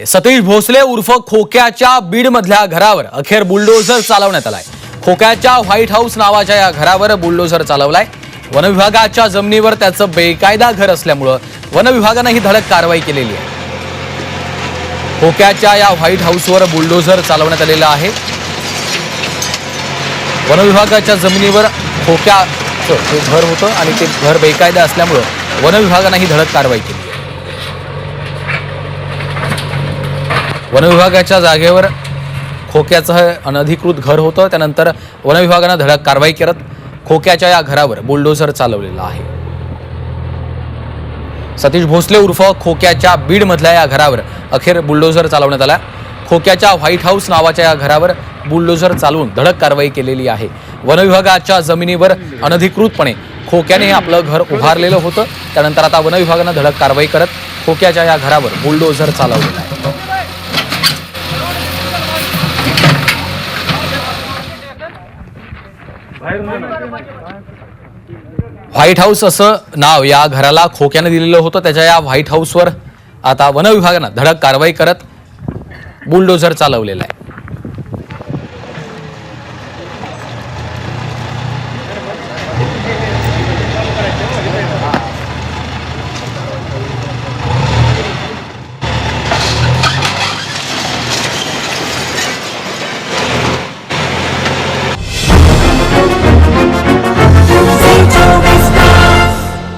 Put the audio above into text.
सतीश भोसले उर्फ खोक्याच्या बीडमधल्या घरावर अखेर बुलडोझर चालवण्यात आलाय. खोक्याच्या व्हाईट हाऊस नावाच्या या घरावर बुलडोझर चालवलाय. वनविभागाच्या जमिनीवर त्याचं बेकायदा घर असल्यामुळं वनविभागानं ही धडक कारवाई केलेली आहे. खोक्याच्या या व्हाईट हाऊसवर बुलडोझर चालवण्यात आलेलं आहे. वनविभागाच्या जमिनीवर खोक्याचं घर होतं आणि ते घर बेकायदा असल्यामुळं वनविभागानं ही धडक कारवाई केली. वनविभागाच्या जागेवर खोक्याचं हे अनधिकृत घर होतं. त्यानंतर वनविभागानं धडक कारवाई करत खोक्याच्या या घरावर बुलडोझर चालवलेला आहे. सतीश भोसले उर्फ खोक्याच्या बीडमधल्या या घरावर अखेर बुलडोझर चालवण्यात आला. खोक्याच्या व्हाईट हाऊस नावाच्या या घरावर बुलडोझर चालवून धडक कारवाई केलेली आहे. वनविभागाच्या जमिनीवर अनधिकृतपणे खोक्याने आपलं घर उभारलेलं होतं. त्यानंतर आता वनविभागानं धडक कारवाई करत खोक्याच्या या घरावर बुलडोझर चालवलेला आहे. व्हाईट हाऊस असं नाव या घराला खोक्यानं दिलेलं होतं. त्याच्या या व्हाईट हाऊसवर आता वनविभागानं धडक कारवाई करत बुलडोझर चालवलेला आहे.